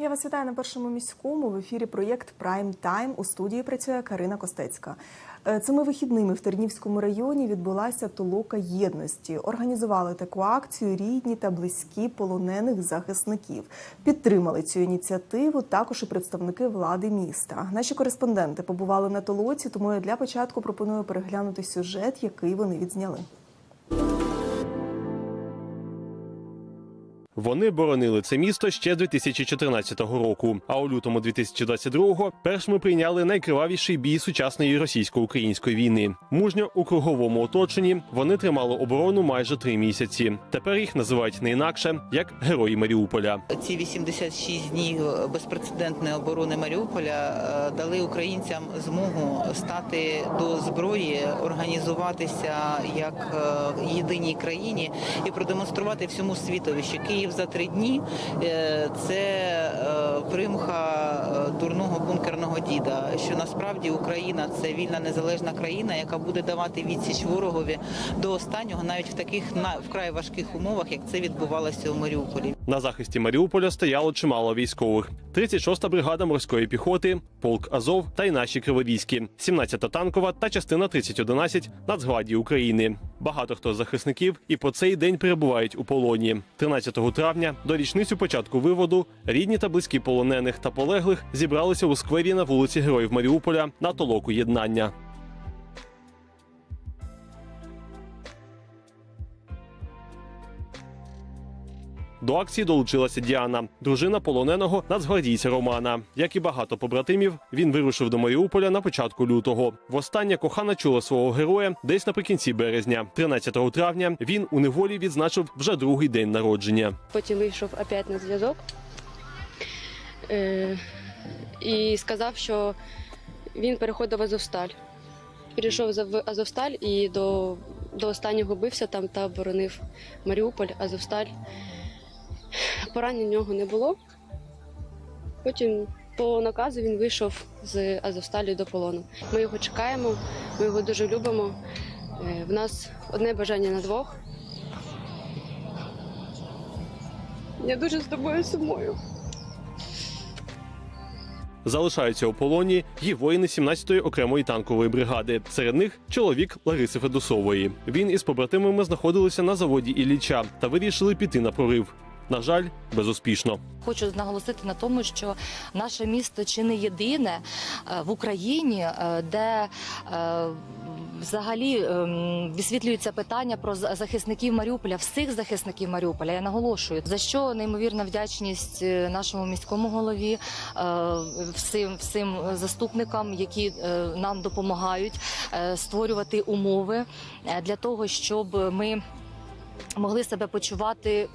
Я вас вітаю на першому міському в ефірі проєкт Прайм Тайм. У студії працює Карина Костецька. Е, Цими вихідними в Тернівському районі відбулася толока єдності. Організували таку акцію рідні та близькі полонених захисників. Підтримали цю ініціативу також і представники влади міста. Наші кореспонденти побували на толоці, тому я для початку пропоную переглянути сюжет, який вони відзняли. Вони боронили це місто ще 2014 року. А у лютому 2022-го першими прийняли найкривавіший бій сучасної російсько-української війни. Мужньо у круговому оточенні вони тримали оборону майже три місяці. Тепер їх називають не інакше як герої Маріуполя. Ці 86 днів безпрецедентної оборони Маріуполя е, дали українцям змогу стати до зброї, організуватися як е, єдиній країні і продемонструвати всьому світові, що Київ за три дні е, це е, примха е, дурного бункерного діда. Що насправді Україна це вільна незалежна країна, яка буде давати відсіч ворогові до останнього, навіть в таких вкрай важких умовах, як це відбувалося у Маріуполі. На захисті Маріуполя стояло чимало військових: 36-та бригада морської піхоти, полк Азов та й наші криворізькі, 17-та танкова та частина 3011 Нацгвардії України. Багато хто з захисників і по цей день перебувають у полоні. 13 травня до річницю початку виводу рідні та близькі полонених та полеглих зібралися у сквері на вулиці Героїв Маріуполя на толоку єднання. До акції долучилася Діана, дружина полоненого нацгвардійця Романа. Як і багато побратимів, він вирушив до Маріуполя на початку лютого. Востаннє кохана чула свого героя десь наприкінці березня. 13 травня він у неволі відзначив вже другий день народження. Потім вийшов опять на зв'язок е, і сказав, що він переходив в Азовсталь. Перейшов в Азовсталь і до, до останнього бився там та боронив Маріуполь, Азовсталь. Поранень у нього не було. Потім по наказу він вийшов з Азовсталі до полону. Ми його чекаємо, ми його дуже любимо. Е, В нас одне бажання на двох. Я дуже з тобою сумую. Залишаються у полоні і воїни 17-ї окремої танкової бригади. Серед них чоловік Лариси Федосової. Він із побратимами знаходилися на заводі Ілліча та вирішили піти на прорив. На жаль, безуспішно. Хочу наголосити на тому, що наше місто чи не єдине е, в Україні, е, де е, взагалі ем, висвітлюється питання про захисників Маріуполя, всіх захисників Маріуполя. Я наголошую, за що неймовірна вдячність нашому міському голові, всім, всім заступникам, які нам допомагають створювати умови для того, щоб ми могли себе почувати.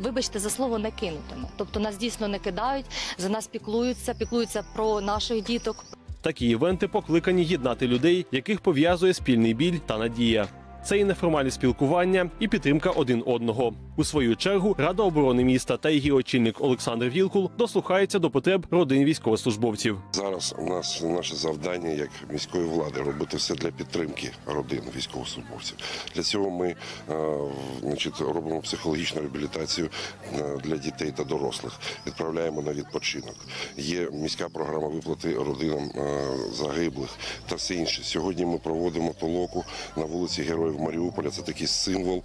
Вибачте за слово не кинутими. Тобто нас дійсно не кидають, за нас піклуються, піклуються про наших діток, Такі івенти покликані єднати людей, яких пов'язує спільний біль та надія. Це і неформальне спілкування, і підтримка один одного. У свою чергу Рада оборони міста та її очільник Олександр Вілкул дослухається до потреб родин військовослужбовців. Зараз у нас наше завдання як міської влади робити все для підтримки родин військовослужбовців. Для цього ми е, значить, робимо психологічну реабілітацію е, для дітей та дорослих. Відправляємо на відпочинок. Є міська програма виплати родинам е, загиблих та все інше. Сьогодні ми проводимо толоку на вулиці Героїв Маріуполя. Це такий символ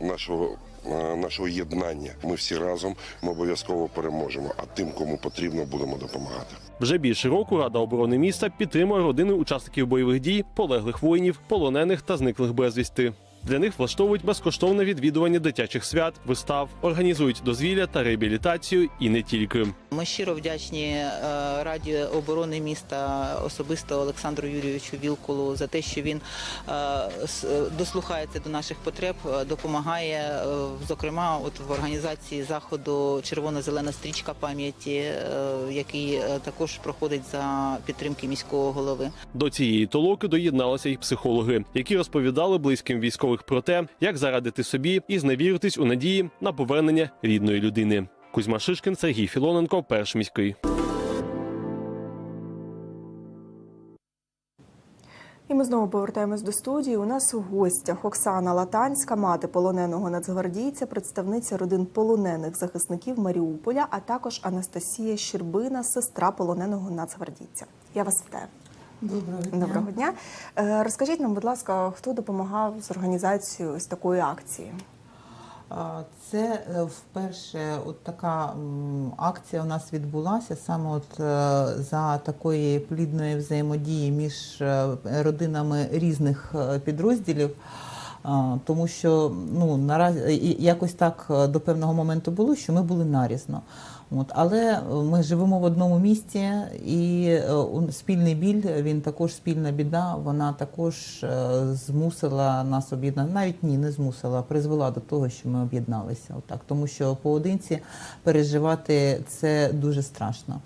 нашого. Е, Нашого єднання ми всі разом ми обов'язково переможемо. А тим, кому потрібно, будемо допомагати. Вже більше року Рада оборони міста підтримує родини учасників бойових дій, полеглих воїнів, полонених та зниклих безвісти. Для них влаштовують безкоштовне відвідування дитячих свят, вистав, організують дозвілля та реабілітацію і не тільки. Ми щиро вдячні е, Раді оборони міста, особисто Олександру Юрійовичу Вілкулу за те, що він е, е, дослухається до наших потреб, допомагає, зокрема, от в організації заходу Червоно-зелена стрічка пам'яті, який також проходить за підтримки міського голови. До цієї толоки доєдналися й психологи, які розповідали близьким військових про те, як зарадити собі і зневіритись у надії на повернення рідної людини. Кузьма Шишкін, Сергій Філоненко, перш міський. І ми знову повертаємось до студії. У нас у гостях Оксана Латанська, мати полоненого нацгвардійця, представниця родин полонених захисників Маріуполя, а також Анастасія Щербина, сестра полоненого нацгвардійця. Я вас вітаю. Доброго дня. Доброго дня. Е, Розкажіть нам, будь ласка, хто допомагав з організацією ось такої акції? Це е, вперше от така акція у нас відбулася саме от е, за такої плідної взаємодії між родинами різних підрозділів. Тому що ну наразі якось так до певного моменту було, що ми були нарізно. От, але е, ми живемо в одному місті, і е, спільний біль, він також спільна біда. Вона також е, змусила нас об'єднати. Навіть ні, не змусила, а призвела до того, що ми об'єдналися. Отак, тому що поодинці переживати це дуже страшно.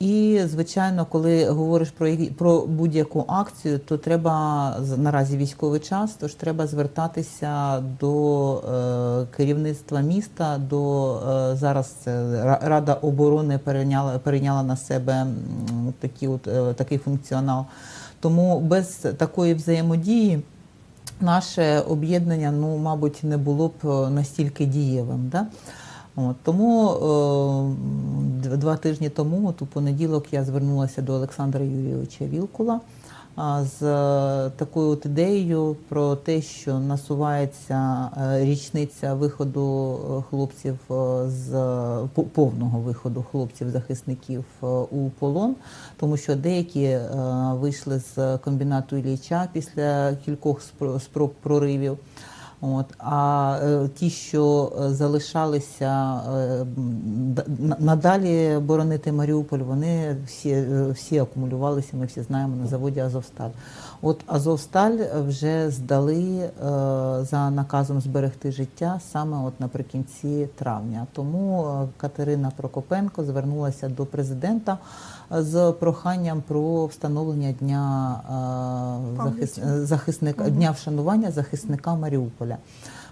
І звичайно, коли говориш про про будь-яку акцію, то треба наразі військовий час, тож треба звертатися до керівництва міста. До зараз це Рада оборони перейняла перейняла на себе такі от е, такий функціонал. Тому без такої взаємодії наше об'єднання, ну, мабуть, не було б е, настільки дієвим. Да? От, тому е, два тижні тому, от у понеділок, я звернулася до Олександра Юрійовича Вілкула з е, такою от ідеєю про те, що насувається е, річниця виходу е, хлопців з по- повного виходу хлопців-захисників у полон, тому що деякі вийшли з комбінату Ілліча після кількох спро- спроб проривів. От, а е, ті, що е, залишалися е, надалі боронити Маріуполь, вони всі, е, всі акумулювалися, ми всі знаємо, на заводі Азовсталь. От Азовсталь вже здали е, за наказом зберегти життя саме от наприкінці травня. Тому е, Катерина Прокопенко звернулася до президента е, з проханням про встановлення дня е, захис... Захисника дня вшанування захисника Маріуполя.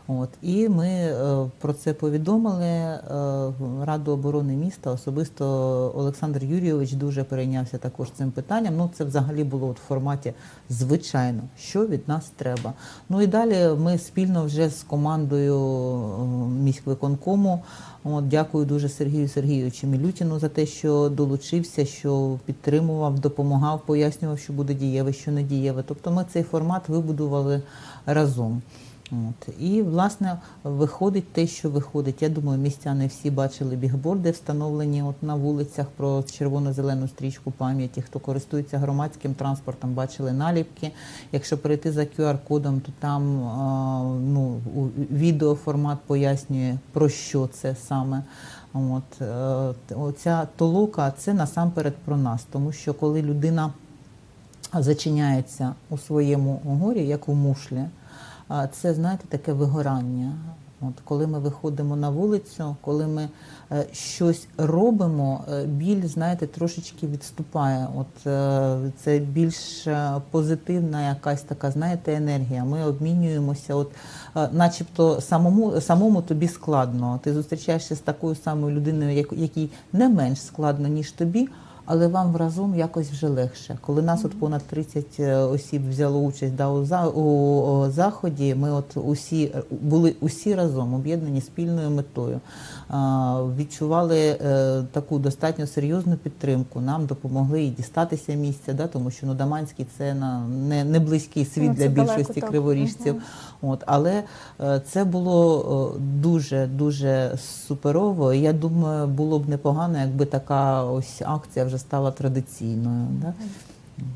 От і ми е, про це повідомили е, Раду оборони міста. Особисто Олександр Юрійович дуже перейнявся також цим питанням. Ну це взагалі було от в форматі звичайно, що від нас треба. Ну і далі ми спільно вже з командою міськвиконкому. От, дякую дуже Сергію Сергійовичу Мілютіну за те, що долучився, що підтримував, допомагав, пояснював, що буде дієве, що не дієве. Тобто ми цей формат вибудували разом. От. І, власне, виходить те, що виходить. Я думаю, містяни всі бачили бігборди, встановлені от на вулицях про червоно-зелену стрічку пам'яті. Хто користується громадським транспортом, бачили наліпки. Якщо перейти за QR-кодом, то там ну, відеоформат пояснює, про що це саме. От, е, оця толока це насамперед про нас, тому що коли людина зачиняється у своєму горі, як у мушлі, а це, знаєте, таке вигорання. От коли ми виходимо на вулицю, коли ми е, щось робимо, е, біль, знаєте, трошечки відступає. От е, це більш е, позитивна якась така, знаєте, енергія. Ми обмінюємося, от, е, начебто самому, самому тобі складно. Ти зустрічаєшся з такою самою людиною, як- якій не менш складно, ніж тобі. Але вам разом якось вже легше. Коли нас от понад 30 осіб взяло участь да, у, за, у о, заході, ми от усі були усі разом об'єднані спільною метою. А, відчували е, таку достатньо серйозну підтримку. Нам допомогли і дістатися місця, да, тому що ну, Даманський це на не, не близький світ Ну, для це далеко, більшості так. криворіжців. От, але е, це було дуже дуже суперово. Я думаю, було б непогано, якби така ось акція вже стала традиційною. Да?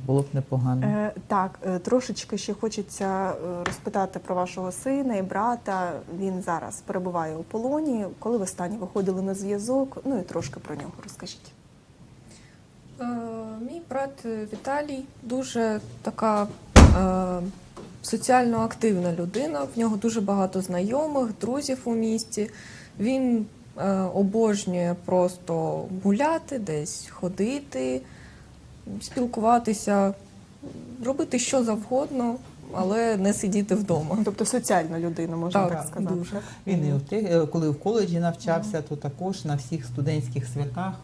Було б непогано. Е, так, е, трошечки ще хочеться е, розпитати про вашого сина і брата. Він зараз перебуває у полоні. Коли ви останні виходили на зв'язок? Ну і трошки про нього розкажіть. Е, Мій брат Віталій дуже така е, соціально активна людина. В нього дуже багато знайомих, друзів у місті. Він обожнює просто гуляти, десь ходити, спілкуватися, робити що завгодно, але не сидіти вдома. Тобто соціальна людина, можна так, Так, сказати. дуже. Він і в те- е, коли в коледжі навчався, то також на всіх студентських святах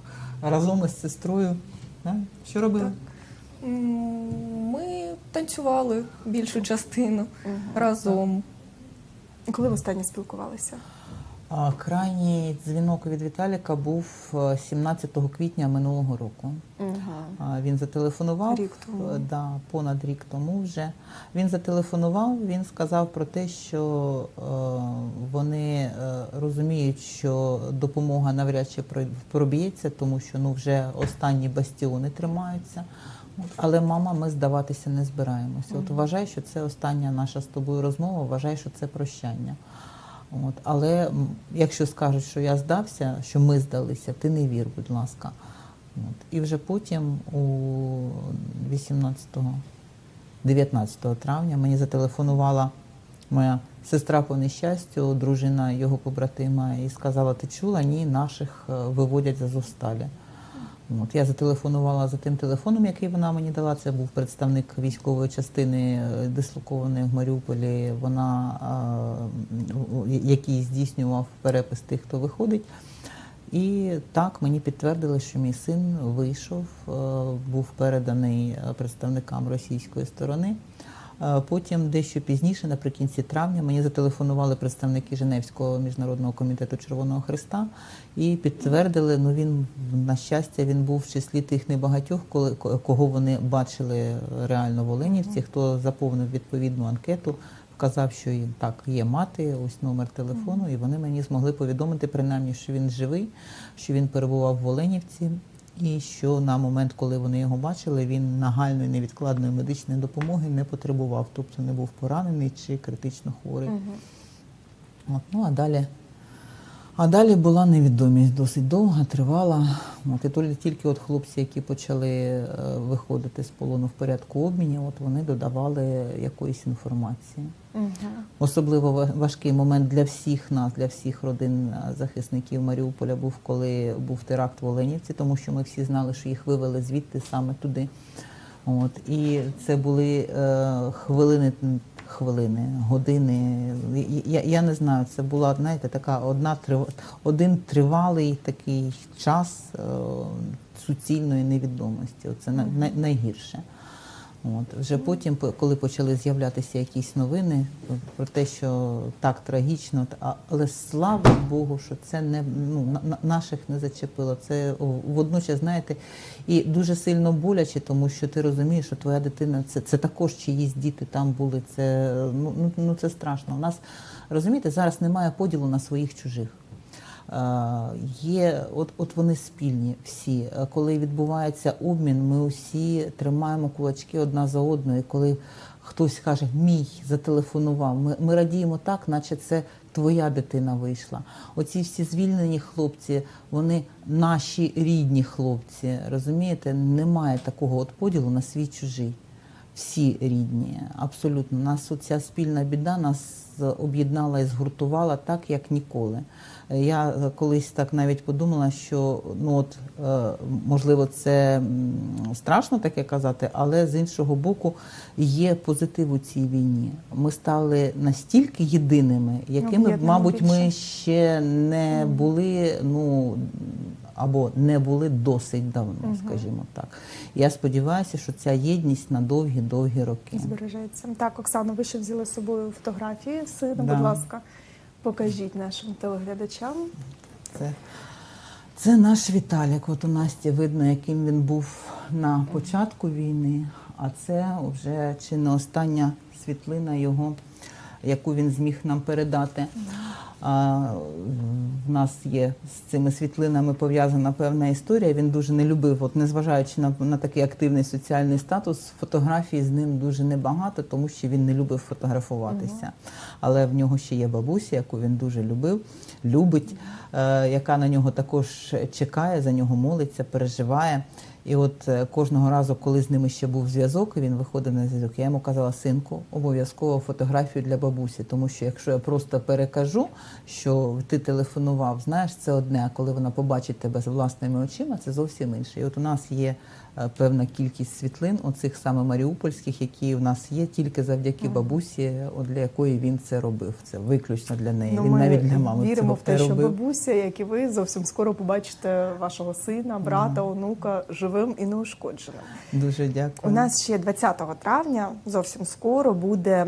разом із сестрою. Да? Що робили? Так. Ми танцювали більшу частину разом. Коли ви останнє спілкувалися? Крайній дзвінок від Віталіка був е, 17 квітня минулого року. А, Він зателефонував Рік тому. е, Да, понад рік тому вже. Він зателефонував, він сказав про те, що е, вони е, розуміють, що допомога навряд чи проб'ється, тому що ну вже останні бастіони тримаються. Але мама, ми здаватися не збираємося. От вважай, що це остання наша з тобою розмова, вважай, що це прощання. От, але якщо скажуть, що я здався, що ми здалися, ти не вір, будь ласка. От. І вже потім, у 18 19 травня, мені зателефонувала моя сестра по нещастю, дружина його побратима, і сказала: Ти чула? Ні, наших е, виводять з Азовсталі. От я зателефонувала за тим телефоном, який вона мені дала. Це був представник військової частини, е, дислокованої в Маріуполі. Вона який здійснював перепис тих, хто виходить. І так мені підтвердили, що мій син вийшов, е, був переданий е, представникам російської сторони. Потім, дещо пізніше, наприкінці травня, мені зателефонували представники Женевського міжнародного комітету Червоного Христа і підтвердили, ну він на щастя він був в числі тих небагатьох, коли кого вони бачили реально в Оленівці, хто заповнив відповідну анкету. Вказав, що їм так є мати, ось номер телефону, і вони мені змогли повідомити принаймні, що він живий, що він перебував в Оленівці, і що на момент, коли вони його бачили, він нагальної невідкладної медичної допомоги не потребував, тобто не був поранений чи критично хворий. От, ну а далі. А далі була невідомість досить довга, тривала. От, і тільки- тільки от хлопці, які почали е, виходити з полону в порядку обмінів, от вони додавали якоїсь інформації. Особливо ва- важкий момент для всіх нас, для всіх родин е, захисників Маріуполя був, коли був теракт в Оленівці, тому що ми всі знали, що їх вивели звідти саме туди. От і це були е, хвилини, хвилини, години. Я, я не знаю, це була знаєте, така одна один тривалий такий час е, суцільної невідомості. Це най, най- найгірше. От вже потім, по- коли почали з'являтися якісь новини про те, що так трагічно, але слава Богу, що це не ну на- на- наших не зачепило. Це водночас, знаєте, і дуже сильно боляче, тому що ти розумієш, що твоя дитина це, це також чиїсь діти там були. Це ну, ну, ну це страшно. У нас розумієте, зараз немає поділу на своїх чужих. Є, от, от вони спільні всі. Коли відбувається обмін, ми усі тримаємо кулачки одна за одною. Коли хтось каже, мій зателефонував, ми, ми радіємо так, наче це твоя дитина вийшла. Оці всі звільнені хлопці, вони наші рідні хлопці. Розумієте, немає такого от поділу на свій чужий. Всі рідні, абсолютно. Нас оця спільна біда нас об'єднала і згуртувала так, як ніколи. Я колись так навіть подумала, що ну от е, можливо це страшно таке казати, але з іншого боку є позитив у цій війні. Ми стали настільки єдиними, якими, мабуть, ми ще не були. Ну або не були досить давно, скажімо так. Я сподіваюся, що ця єдність на довгі-довгі роки. Збережеться. Так, Оксано, ви ще взяли з собою фотографії сина, Да. будь ласка, покажіть нашим телеглядачам. Це, це наш Віталік. От у Насті видно, яким він був на початку війни, а це вже чи не остання світлина його, яку він зміг нам передати. А, в нас є з цими світлинами пов'язана певна історія. Він дуже не любив, от незважаючи на, на такий активний соціальний статус, фотографій з ним дуже небагато, тому що він не любив фотографуватися. Але в нього ще є бабуся, яку він дуже любив, любить, е, яка на нього також чекає, за нього молиться, переживає. І от е, кожного разу, коли з ними ще був зв'язок, він виходив на зв'язок, я йому казала, синку, обов'язково фотографію для бабусі, тому що якщо я просто перекажу, що ти телефонував, знаєш, це одне, а коли вона побачить тебе з власними очима, це зовсім інше. І от у нас є певна кількість світлин, оцих саме маріупольських, які у нас є, тільки завдяки бабусі, от для якої він це робив. Це виключно для неї. Ну, він навіть для мами віримо цього в те, не що робив. бабуся, як і ви, зовсім скоро побачите вашого сина, брата, онука живим і неушкодженим. Дуже дякую. У нас ще 20 травня, зовсім скоро, буде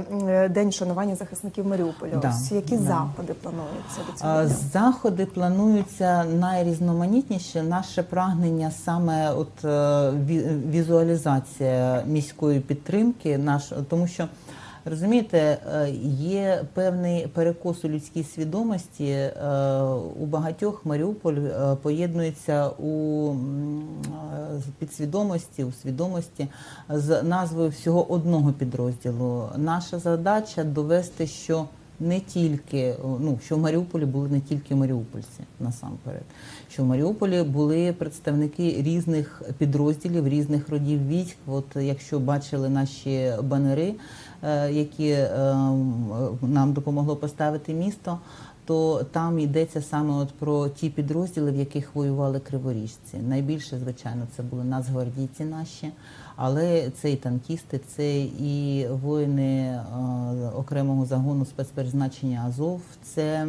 день шанування захисників Маріуполя. Да, Ось які да. заходи плануються до цього дня? Заходи плануються найрізноманітніші. Наше прагнення саме от е, візуалізація міської підтримки, наш, тому що. Розумієте, е, є певний перекос у людській свідомості. е, У багатьох Маріуполь е, поєднується у підсвідомості, у свідомості з назвою всього одного підрозділу. Наша задача довести, що не тільки ну що в Маріуполі були не тільки маріупольці насамперед, що в Маріуполі були представники різних підрозділів, різних родів військ. От якщо бачили наші банери, е, які е, нам допомогло поставити місто. То там йдеться саме от про ті підрозділи, в яких воювали криворіжці. Найбільше, звичайно, це були нацгвардійці наші, але це і танкісти, це і воїни е, окремого загону спецпризначення Азов, це е,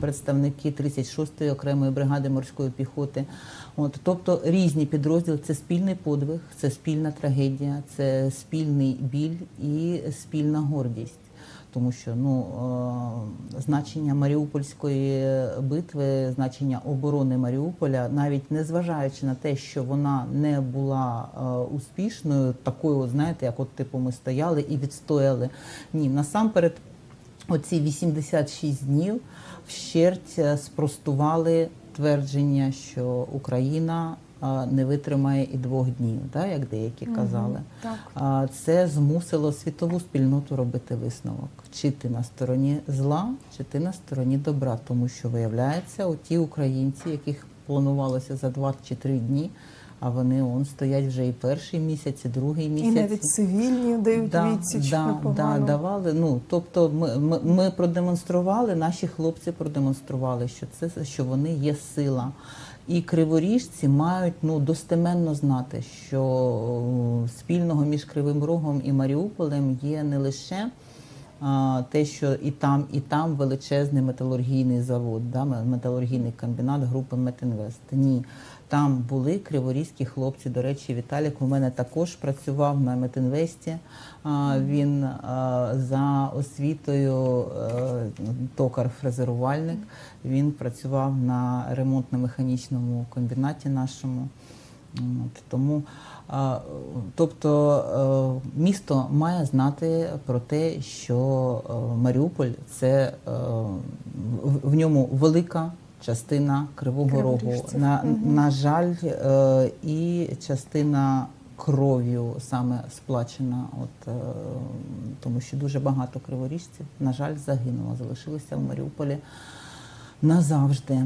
представники 36-ї окремої бригади морської піхоти. От, тобто різні підрозділи це спільний подвиг, це спільна трагедія, це спільний біль і спільна гордість. Тому що ну е, значення Маріупольської битви, значення оборони Маріуполя, навіть не зважаючи на те, що вона не була е, успішною, такою, знаєте, як от типу ми стояли і відстояли. Ні, насамперед, оці 86 днів вщерть е, спростували твердження, що Україна не витримає і двох днів, да, як деякі казали. Так. А Це змусило світову спільноту робити висновок: чи ти на стороні зла, чи ти на стороні добра, тому що виявляється, оті українці, яких планувалося за два чи три дні, а вони он стоять вже і перший місяць, і другий місяць. І навіть цивільні дають Да, відсіч да, да, давали. Ну тобто, ми, ми, ми продемонстрували, наші хлопці продемонстрували, що це що вони є сила. І криворіжці мають ну достеменно знати, що спільного між Кривим Рогом і Маріуполем є не лише те, що і там, і там величезний металургійний завод, да, металургійний комбінат групи Метінвест. Ні, там були криворізькі хлопці. До речі, Віталік у мене також працював на Метінвесті. А, Він за освітою е, токар-фрезерувальник. Він працював на ремонтно-механічному комбінаті нашому. От, тому, а, тобто, е, місто має знати про те, що е, Маріуполь це е, в- в ньому велика частина Кривого Рогу. На, Мгм. на жаль, е, і частина кров'ю саме сплачена, от, е, тому що дуже багато криворіжців, на жаль, загинуло, залишилися в Маріуполі назавжди.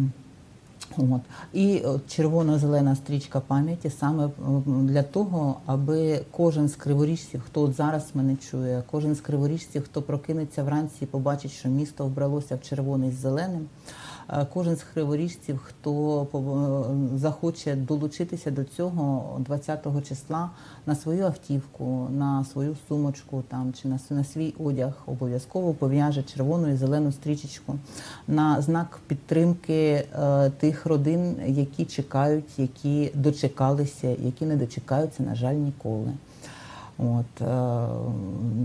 От. І от червоно-зелена стрічка пам'яті саме для того, аби кожен з криворіжців, хто от зараз мене чує, кожен з криворіжців, хто прокинеться вранці і побачить, що місто вбралося в червоний з зеленим. Е, Кожен з криворіжців, хто е, захоче долучитися до цього 20-го числа на свою автівку, на свою сумочку там чи на, на свій одяг, обов'язково пов'яже червону і зелену стрічечку на знак підтримки е, тих родин, які чекають, які дочекалися, які не дочекаються, на жаль, ніколи. От, е,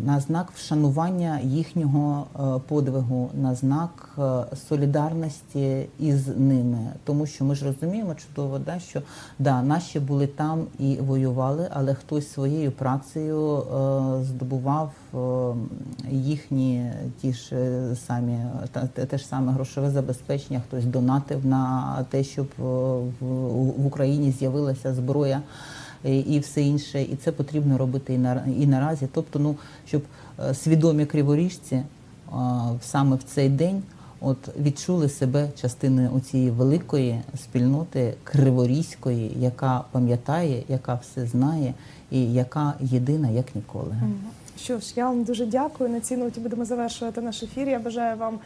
на знак вшанування їхнього е, подвигу, на знак е, солідарності із ними. Тому що ми ж розуміємо чудово, да, що да, наші були там і воювали, але хтось своєю працею здобував їхні ті ж самі та, те, ж саме грошове забезпечення, хтось донатив на те, щоб в, в Україні з'явилася зброя і і все інше, і це потрібно робити і на і наразі. Тобто, ну щоб е, свідомі криворіжці е, саме в цей день от відчули себе частиною цієї великої спільноти криворізької, яка пам'ятає, яка все знає, і яка єдина як ніколи. Що ж, я вам дуже дякую. На цій ноті будемо завершувати наш ефір. Я бажаю вам е,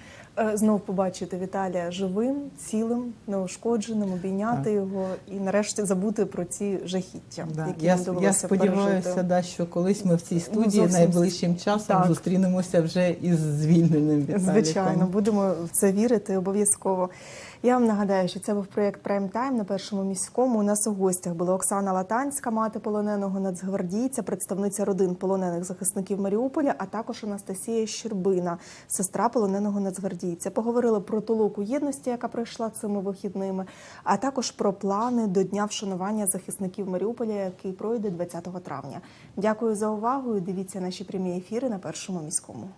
знов побачити Віталія живим, цілим, неушкодженим, обійняти Так. його і нарешті забути про ці жахіття, Да. які Я, я сподіваюся, да, що колись ми в цій студії зовсім найближчим часом так. зустрінемося вже із звільненим Віталіком. Звичайно, будемо в це вірити обов'язково. Я вам нагадаю, що це був проєкт Прайм Тайм на першому міському. У нас у гостях була Оксана Латанська, мати полоненого нацгвардійця, представниця родин полонених захисників Маріуполя, а також Анастасія Щербина, сестра полоненого нацгвардійця. Поговорили про толоку єдності, яка пройшла цими вихідними, а також про плани до дня вшанування захисників Маріуполя, який пройде 20 травня. Дякую за увагу. і Дивіться наші прямі ефіри на першому міському.